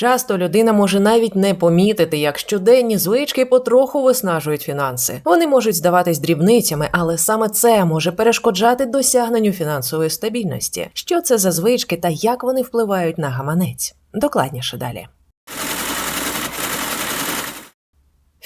Часто людина може навіть не помітити, як щоденні звички потроху виснажують фінанси. Вони можуть здаватись дрібницями, але саме це може перешкоджати досягненню фінансової стабільності. Що це за звички та як вони впливають на гаманець? Докладніше далі.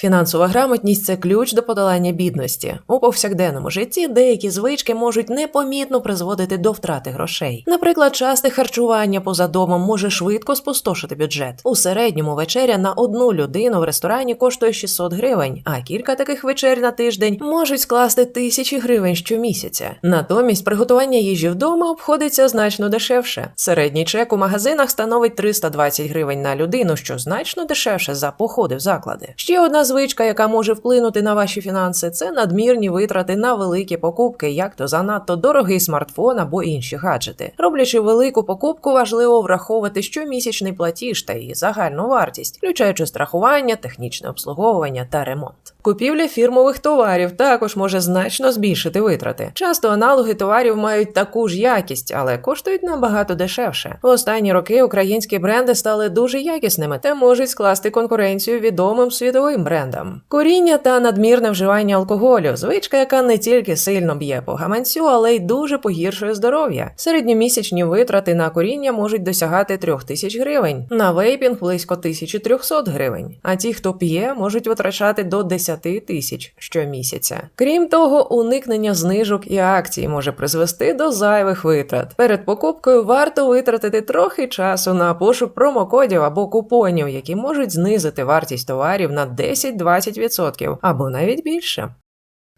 Фінансова грамотність це ключ до подолання бідності. У повсякденному житті деякі звички можуть непомітно призводити до втрати грошей. Наприклад, часте харчування поза домом може швидко спустошити бюджет. У середньому вечеря на одну людину в ресторані коштує 600 гривень, а кілька таких вечер на тиждень можуть скласти тисячі гривень щомісяця. Натомість приготування їжі вдома обходиться значно дешевше. Середній чек у магазинах становить 320 гривень на людину, що значно дешевше за походи в заклади. Ще одна звичка, яка може вплинути на ваші фінанси, це надмірні витрати на великі покупки, як то занадто дорогий смартфон або інші гаджети. Роблячи велику покупку, важливо враховувати щомісячний платіж та її загальну вартість, включаючи страхування, технічне обслуговування та ремонт. Купівля фірмових товарів також може значно збільшити витрати. Часто аналоги товарів мають таку ж якість, але коштують набагато дешевше. В останні роки українські бренди стали дуже якісними та можуть скласти конкуренцію відомим світовим брендам. Куріння та надмірне вживання алкоголю звичка, яка не тільки сильно б'є по гаманцю, але й дуже погіршує здоров'я. Середньомісячні витрати на куріння можуть досягати 3000 тисяч гривень, на вейпінг близько 1300 гривень. А ті, хто п'є, можуть витрачати до 10 тисяч щомісяця. Крім того, уникнення знижок і акцій може призвести до зайвих витрат. Перед покупкою варто витратити трохи часу на пошук промокодів або купонів, які можуть знизити вартість товарів на 10-20% або навіть більше.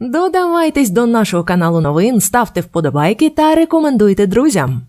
Додавайтесь до нашого каналу новин, ставте вподобайки та рекомендуйте друзям.